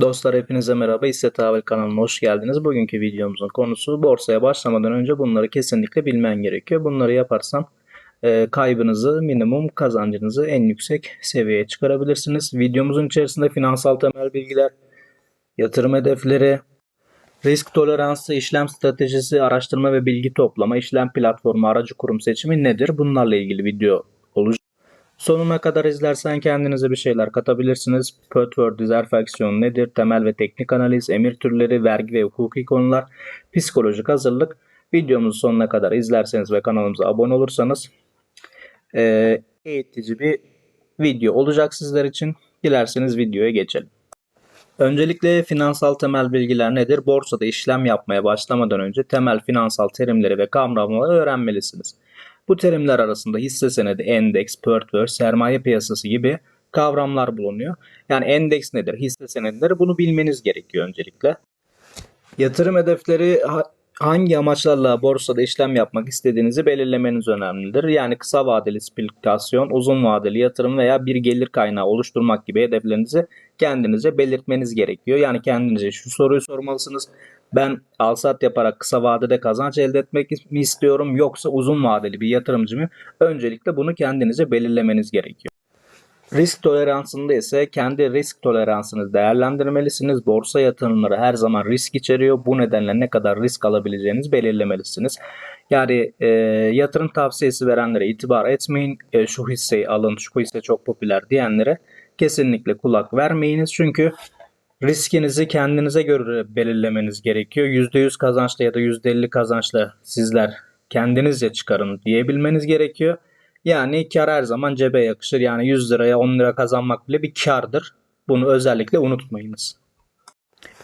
Dostlar hepinize merhaba. Hisse Tahvil kanalına hoş geldiniz. Bugünkü videomuzun konusu borsaya başlamadan önce bunları kesinlikle bilmen gerekiyor. Bunları yaparsan e, kaybınızı minimum kazancınızı en yüksek seviyeye çıkarabilirsiniz. Videomuzun içerisinde finansal temel bilgiler, yatırım hedefleri, risk toleransı, işlem stratejisi, araştırma ve bilgi toplama, işlem platformu, aracı kurum seçimi nedir? Bunlarla ilgili video. Sonuna kadar izlersen kendinize bir şeyler katabilirsiniz. Pötword dizerfaksiyon nedir? Temel ve teknik analiz, emir türleri, vergi ve hukuki konular, psikolojik hazırlık. Videomuzu sonuna kadar izlerseniz ve kanalımıza abone olursanız eee, eğitici bir video olacak sizler için. Dilerseniz videoya geçelim. Öncelikle finansal temel bilgiler nedir? Borsada işlem yapmaya başlamadan önce temel finansal terimleri ve kavramları öğrenmelisiniz. Bu terimler arasında hisse senedi, endeks, portföy, sermaye piyasası gibi kavramlar bulunuyor. Yani endeks nedir, hisse senedidir bunu bilmeniz gerekiyor öncelikle. Yatırım hedefleri ha- hangi amaçlarla borsada işlem yapmak istediğinizi belirlemeniz önemlidir. Yani kısa vadeli spekülasyon, uzun vadeli yatırım veya bir gelir kaynağı oluşturmak gibi hedeflerinizi kendinize belirtmeniz gerekiyor. Yani kendinize şu soruyu sormalısınız. Ben alsat yaparak kısa vadede kazanç elde etmek mi istiyorum yoksa uzun vadeli bir yatırımcı mı? Öncelikle bunu kendinize belirlemeniz gerekiyor. Risk toleransında ise kendi risk toleransınızı değerlendirmelisiniz. Borsa yatırımları her zaman risk içeriyor. Bu nedenle ne kadar risk alabileceğinizi belirlemelisiniz. Yani e, yatırım tavsiyesi verenlere itibar etmeyin. E, şu hisseyi alın, şu hisse çok popüler diyenlere kesinlikle kulak vermeyiniz. Çünkü riskinizi kendinize göre belirlemeniz gerekiyor. %100 kazançla ya da %50 kazançla sizler kendinizce çıkarın diyebilmeniz gerekiyor. Yani kar her zaman cebe yakışır. Yani 100 liraya 10 lira kazanmak bile bir kardır. Bunu özellikle unutmayınız.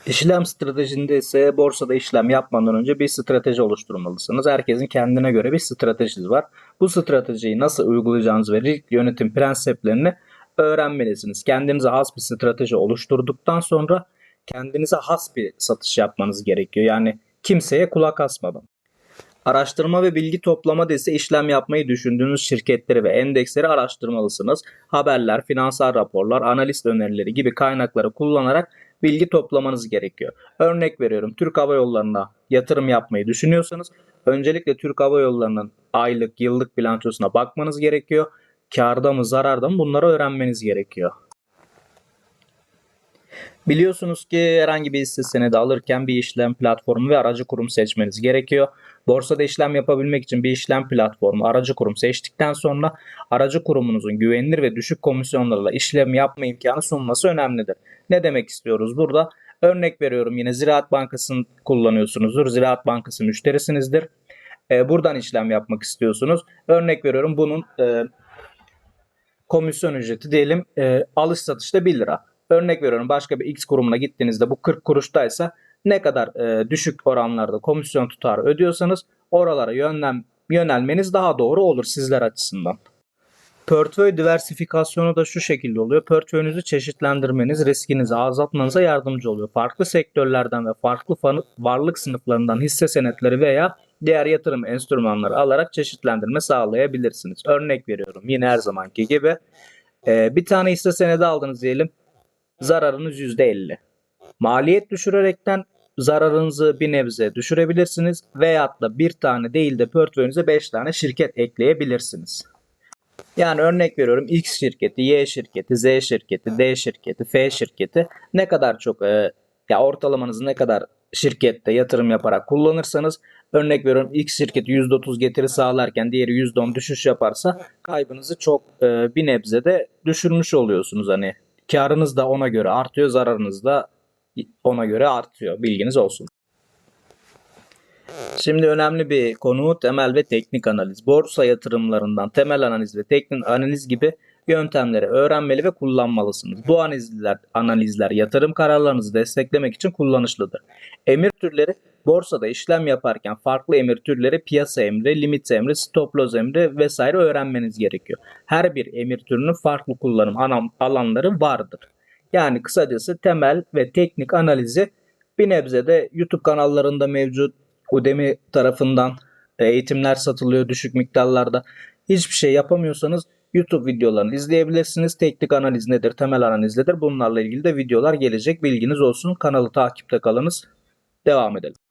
İşlem stratejinde ise borsada işlem yapmadan önce bir strateji oluşturmalısınız. Herkesin kendine göre bir stratejisi var. Bu stratejiyi nasıl uygulayacağınız ve risk yönetim prensiplerini öğrenmelisiniz. Kendinize has bir strateji oluşturduktan sonra kendinize has bir satış yapmanız gerekiyor. Yani kimseye kulak asmadan. Araştırma ve bilgi toplama ise işlem yapmayı düşündüğünüz şirketleri ve endeksleri araştırmalısınız. Haberler, finansal raporlar, analist önerileri gibi kaynakları kullanarak bilgi toplamanız gerekiyor. Örnek veriyorum Türk Hava Yolları'na yatırım yapmayı düşünüyorsanız öncelikle Türk Hava Yolları'nın aylık, yıllık bilançosuna bakmanız gerekiyor. Karda mı, zararda mı bunları öğrenmeniz gerekiyor. Biliyorsunuz ki herhangi bir hisse senedi alırken bir işlem platformu ve aracı kurum seçmeniz gerekiyor. Borsada işlem yapabilmek için bir işlem platformu, aracı kurum seçtikten sonra aracı kurumunuzun güvenilir ve düşük komisyonlarla işlem yapma imkanı sunması önemlidir. Ne demek istiyoruz burada? Örnek veriyorum yine Ziraat Bankası'nı kullanıyorsunuzdur. Ziraat Bankası müşterisinizdir. Buradan işlem yapmak istiyorsunuz. Örnek veriyorum bunun komisyon ücreti diyelim e, alış satışta 1 lira. Örnek veriyorum başka bir X kurumuna gittiğinizde bu 40 kuruştaysa ne kadar e, düşük oranlarda komisyon tutarı ödüyorsanız oralara yönlen, yönelmeniz daha doğru olur sizler açısından. Portföy diversifikasyonu da şu şekilde oluyor. Portföyünüzü çeşitlendirmeniz riskinizi azaltmanıza yardımcı oluyor. Farklı sektörlerden ve farklı varlık sınıflarından hisse senetleri veya diğer yatırım enstrümanları alarak çeşitlendirme sağlayabilirsiniz. Örnek veriyorum yine her zamanki gibi e, bir tane hisse senedi aldınız diyelim zararınız %50. Maliyet düşürerekten zararınızı bir nebze düşürebilirsiniz veyahut da bir tane değil de portföyünüze 5 tane şirket ekleyebilirsiniz. Yani örnek veriyorum X şirketi, Y şirketi, Z şirketi, D şirketi, F şirketi ne kadar çok e, ya ortalamanızı ne kadar şirkette yatırım yaparak kullanırsanız örnek veriyorum X şirketi %30 getiri sağlarken diğeri %10 düşüş yaparsa kaybınızı çok e, bir nebze de düşürmüş oluyorsunuz hani karınız da ona göre artıyor zararınız da ona göre artıyor bilginiz olsun. Şimdi önemli bir konu temel ve teknik analiz. Borsa yatırımlarından temel analiz ve teknik analiz gibi yöntemleri öğrenmeli ve kullanmalısınız. Bu analizler, analizler yatırım kararlarınızı desteklemek için kullanışlıdır. Emir türleri borsada işlem yaparken farklı emir türleri piyasa emri, limit emri, stop loss emri vesaire öğrenmeniz gerekiyor. Her bir emir türünün farklı kullanım alanları vardır. Yani kısacası temel ve teknik analizi bir nebze de YouTube kanallarında mevcut. Udemy tarafından eğitimler satılıyor düşük miktarlarda. Hiçbir şey yapamıyorsanız YouTube videolarını izleyebilirsiniz. Teknik analiz nedir, temel analiz nedir bunlarla ilgili de videolar gelecek. Bilginiz olsun. Kanalı takipte kalınız. Devam edelim.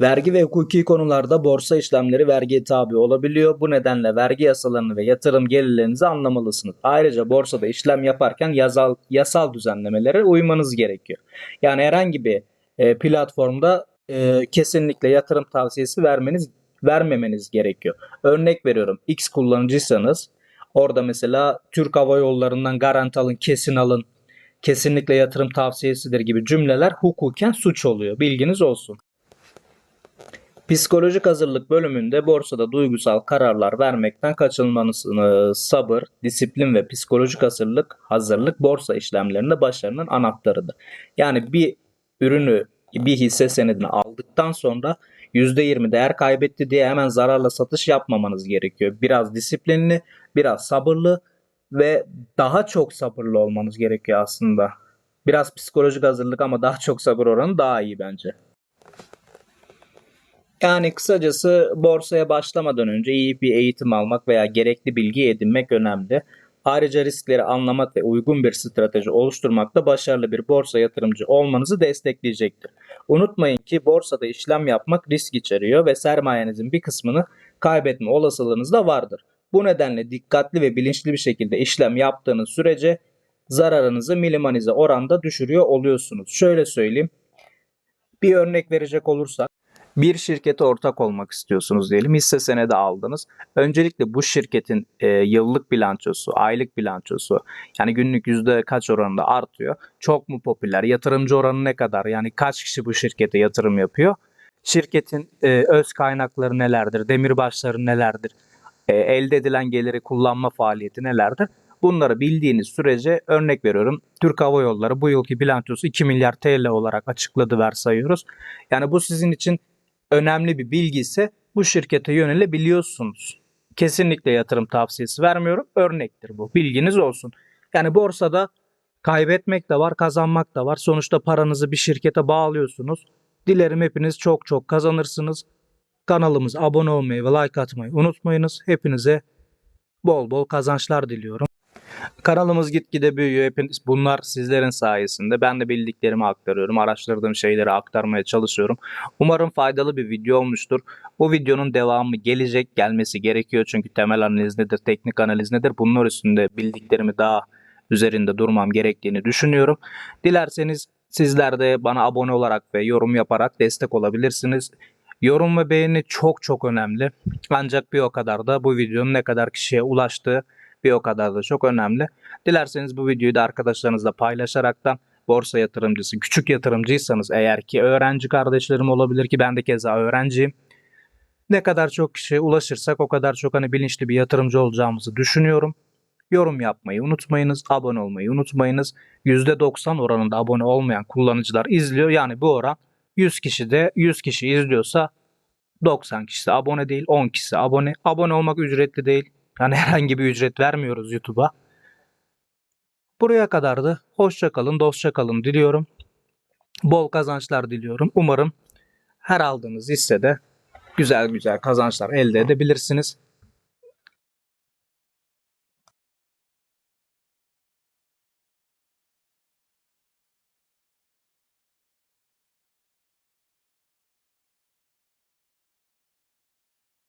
Vergi ve hukuki konularda borsa işlemleri vergiye tabi olabiliyor. Bu nedenle vergi yasalarını ve yatırım gelirlerinizi anlamalısınız. Ayrıca borsada işlem yaparken yasal, yasal düzenlemelere uymanız gerekiyor. Yani herhangi bir e, platformda e, kesinlikle yatırım tavsiyesi vermeniz vermemeniz gerekiyor. Örnek veriyorum X kullanıcıysanız orada mesela Türk Hava Yolları'ndan garanti alın, kesin alın, kesinlikle yatırım tavsiyesidir gibi cümleler hukuken suç oluyor. Bilginiz olsun. Psikolojik hazırlık bölümünde borsada duygusal kararlar vermekten kaçınmalısınız. Sabır, disiplin ve psikolojik hazırlık, hazırlık borsa işlemlerinde başarının anahtarıdır. Yani bir ürünü, bir hisse senedini aldıktan sonra %20 değer kaybetti diye hemen zararla satış yapmamanız gerekiyor. Biraz disiplinli, biraz sabırlı ve daha çok sabırlı olmanız gerekiyor aslında. Biraz psikolojik hazırlık ama daha çok sabır oranı daha iyi bence. Yani kısacası borsaya başlamadan önce iyi bir eğitim almak veya gerekli bilgi edinmek önemli. Ayrıca riskleri anlamak ve uygun bir strateji oluşturmak da başarılı bir borsa yatırımcı olmanızı destekleyecektir. Unutmayın ki borsada işlem yapmak risk içeriyor ve sermayenizin bir kısmını kaybetme olasılığınız da vardır. Bu nedenle dikkatli ve bilinçli bir şekilde işlem yaptığınız sürece zararınızı minimalize oranda düşürüyor oluyorsunuz. Şöyle söyleyeyim. Bir örnek verecek olursak bir şirkete ortak olmak istiyorsunuz diyelim. Hisse senedi aldınız. Öncelikle bu şirketin e, yıllık bilançosu, aylık bilançosu yani günlük yüzde kaç oranında artıyor? Çok mu popüler? Yatırımcı oranı ne kadar? Yani kaç kişi bu şirkete yatırım yapıyor? Şirketin e, öz kaynakları nelerdir? Demirbaşları nelerdir? E, elde edilen geliri kullanma faaliyeti nelerdir? Bunları bildiğiniz sürece örnek veriyorum Türk Hava Yolları bu yılki bilançosu 2 milyar TL olarak açıkladı varsayıyoruz. Yani bu sizin için önemli bir bilgi ise bu şirkete yönelebiliyorsunuz. Kesinlikle yatırım tavsiyesi vermiyorum. Örnektir bu. Bilginiz olsun. Yani borsada kaybetmek de var, kazanmak da var. Sonuçta paranızı bir şirkete bağlıyorsunuz. Dilerim hepiniz çok çok kazanırsınız. Kanalımıza abone olmayı ve like atmayı unutmayınız. Hepinize bol bol kazançlar diliyorum. Kanalımız gitgide büyüyor. Hepiniz bunlar sizlerin sayesinde. Ben de bildiklerimi aktarıyorum. Araştırdığım şeyleri aktarmaya çalışıyorum. Umarım faydalı bir video olmuştur. Bu videonun devamı gelecek. Gelmesi gerekiyor. Çünkü temel analiz nedir, teknik analiz nedir? Bunlar üstünde bildiklerimi daha üzerinde durmam gerektiğini düşünüyorum. Dilerseniz sizler de bana abone olarak ve yorum yaparak destek olabilirsiniz. Yorum ve beğeni çok çok önemli. Ancak bir o kadar da bu videonun ne kadar kişiye ulaştığı bir o kadar da çok önemli. Dilerseniz bu videoyu da arkadaşlarınızla paylaşaraktan borsa yatırımcısı, küçük yatırımcıysanız eğer ki öğrenci kardeşlerim olabilir ki ben de keza öğrenciyim. Ne kadar çok kişiye ulaşırsak o kadar çok hani bilinçli bir yatırımcı olacağımızı düşünüyorum. Yorum yapmayı unutmayınız, abone olmayı unutmayınız. %90 oranında abone olmayan kullanıcılar izliyor. Yani bu oran 100 kişi de 100 kişi izliyorsa 90 kişi de abone değil, 10 kişi abone. Abone olmak ücretli değil. Yani herhangi bir ücret vermiyoruz YouTube'a. Buraya kadardı. Hoşça kalın, dostça kalın diliyorum. Bol kazançlar diliyorum. Umarım her aldığınız hissede güzel güzel kazançlar elde edebilirsiniz.